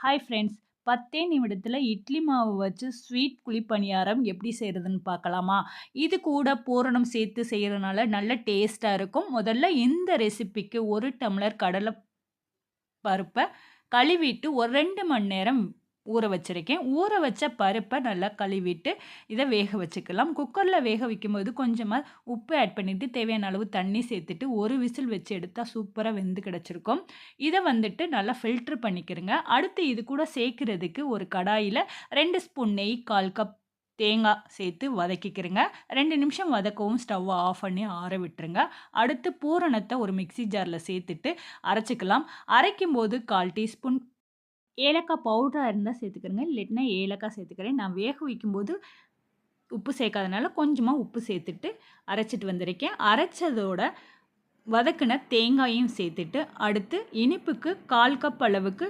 Hi friends பத்தே நிமிடத்தில் இட்லி மாவு வச்சு ஸ்வீட் குழிப்பணியாரம் எப்படி செய்கிறதுன்னு பார்க்கலாமா? இது கூட பூரணம் சேர்த்து செய்கிறதுனால நல்ல டேஸ்ட்டாக இருக்கும். முதல்ல இந்த ரெசிபிக்கு ஒரு டம்ளர் கடலை பருப்பை கழுவிட்டு ஒரு ரெண்டு மணி நேரம் ஊற வச்சுருக்கேன். ஊற வச்ச பருப்பை நல்லா கழுவிட்டு இதை வேக வச்சுக்கலாம். குக்கரில் வேக வைக்கும்போது கொஞ்சமாக உப்பு ஆட் பண்ணிவிட்டு தேவையான அளவு தண்ணி சேர்த்துட்டு ஒரு விசில் வச்சு எடுத்தால் சூப்பராக வெந்து கிடச்சிருக்கும். இதை வந்துட்டு நல்லா ஃபில்ட்ரு பண்ணிக்கிறங்க. அடுத்து இது கூட சேர்க்குறதுக்கு ஒரு கடாயில் ரெண்டு ஸ்பூன் நெய் கால் கப் தேங்காய் சேர்த்து வதக்கிக்கிறங்க. ரெண்டு நிமிஷம் வதக்கவும் ஸ்டவ்வை ஆஃப் பண்ணி ஆற விட்டுருங்க. அடுத்து பூரணத்தை ஒரு மிக்சி ஜாரில் சேர்த்துட்டு அரைச்சிக்கலாம். அரைக்கும் போது கால் டீஸ்பூன் ஏலக்காய் பவுடராக இருந்தால் சேர்த்துக்கிறேங்க. இல்லைன்னா ஏலக்காய் சேர்த்துக்கிறேன். நான் வேக வைக்கும்போது உப்பு சேர்க்காதனால கொஞ்சமாக உப்பு சேர்த்துட்டு அரைச்சிட்டு வந்திருக்கேன். அரைச்சதோட வதக்கின தேங்காயும் சேர்த்துட்டு அடுத்து இனிப்புக்கு கால் கப் அளவுக்கு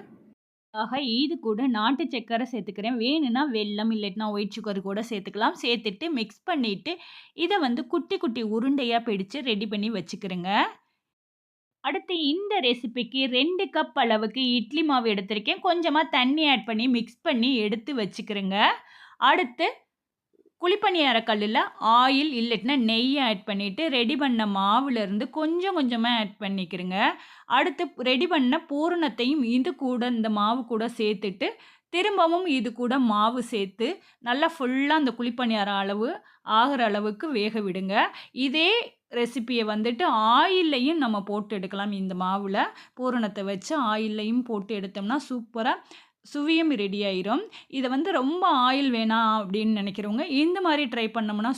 ஆக இது கூட நாட்டு சக்கரை சேர்த்துக்கிறேன். வேணும்னா வெல்லம் இல்லைன்னா ஒயிட் சுகர் கூட சேர்த்துக்கலாம். சேர்த்துட்டு மிக்ஸ் பண்ணிவிட்டு இதை வந்து குட்டி குட்டி உருண்டையாக பிடிச்சு ரெடி பண்ணி வச்சுக்கிறேங்க. அடுத்து இந்த ரெசிபிக்கு ரெண்டு கப் அளவுக்கு இட்லி மாவு எடுத்திருக்கேன். கொஞ்சமாக தண்ணி ஆட் பண்ணி மிக்ஸ் பண்ணி எடுத்து வச்சுக்கிறேங்க. அடுத்து குழிப்பணியார கல்லில் ஆயில் இல்லைன்னா நெய் ஆட் பண்ணிவிட்டு ரெடி பண்ண மாவுலேருந்து கொஞ்சம் கொஞ்சமாக ஆட் பண்ணிக்கிறேங்க. அடுத்து ரெடி பண்ண பூரணத்தையும் இது கூட இந்த மாவு கூட சேர்த்துட்டு திரும்பவும் இது கூட மாவு சேர்த்து நல்லா ஃபுல்லாக அந்த குழிப்பணியாரம் அளவு ஆகிற அளவுக்கு வேக விடுங்க. இதே ரெசிப்பியை வந்துட்டு ஆயில்லையும் நம்ம போட்டு எடுக்கலாம். இந்த மாவில் பூரணத்தை வச்சு ஆயில்லையும் போட்டு எடுத்தோம்னா சூப்பராக சுவியம் ரெடி ஆயிரும். இதை வந்து ரொம்ப ஆயில் வேணாம் அப்படின்னு நினைக்கிறவங்க இந்த மாதிரி ட்ரை பண்ணோம்னா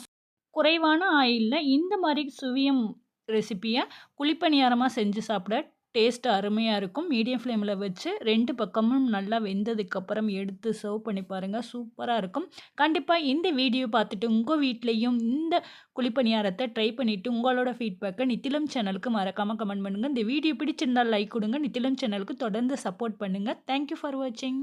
குறைவான ஆயிலில் இந்த மாதிரி சுவியம் ரெசிப்பியை குழிப்பணியாரமாக செஞ்சு சாப்பிட டேஸ்ட் அருமையாக இருக்கும். மீடியம் ஃப்ளேமில் வச்சு ரெண்டு பக்கமும் நல்லா வெந்ததுக்கப்புறம் எடுத்து சர்வ் பண்ணி பாருங்கள் சூப்பராக இருக்கும். கண்டிப்பாக இந்த வீடியோ பார்த்துட்டு உங்கள் வீட்லேயும் இந்த குழிப்பணியாரத்தை ட்ரை பண்ணிவிட்டு உங்களோட ஃபீட்பேக்கை நித்திலம் சேனலுக்கு மறக்காமல் கமெண்ட் பண்ணுங்கள் இந்த வீடியோ பிடிச்சிருந்தால் லைக் கொடுங்க. நித்திலம் சேனலுக்கு தொடர்ந்து சப்போர்ட் பண்ணுங்கள் தேங்க்யூ ஃபார் வாட்சிங்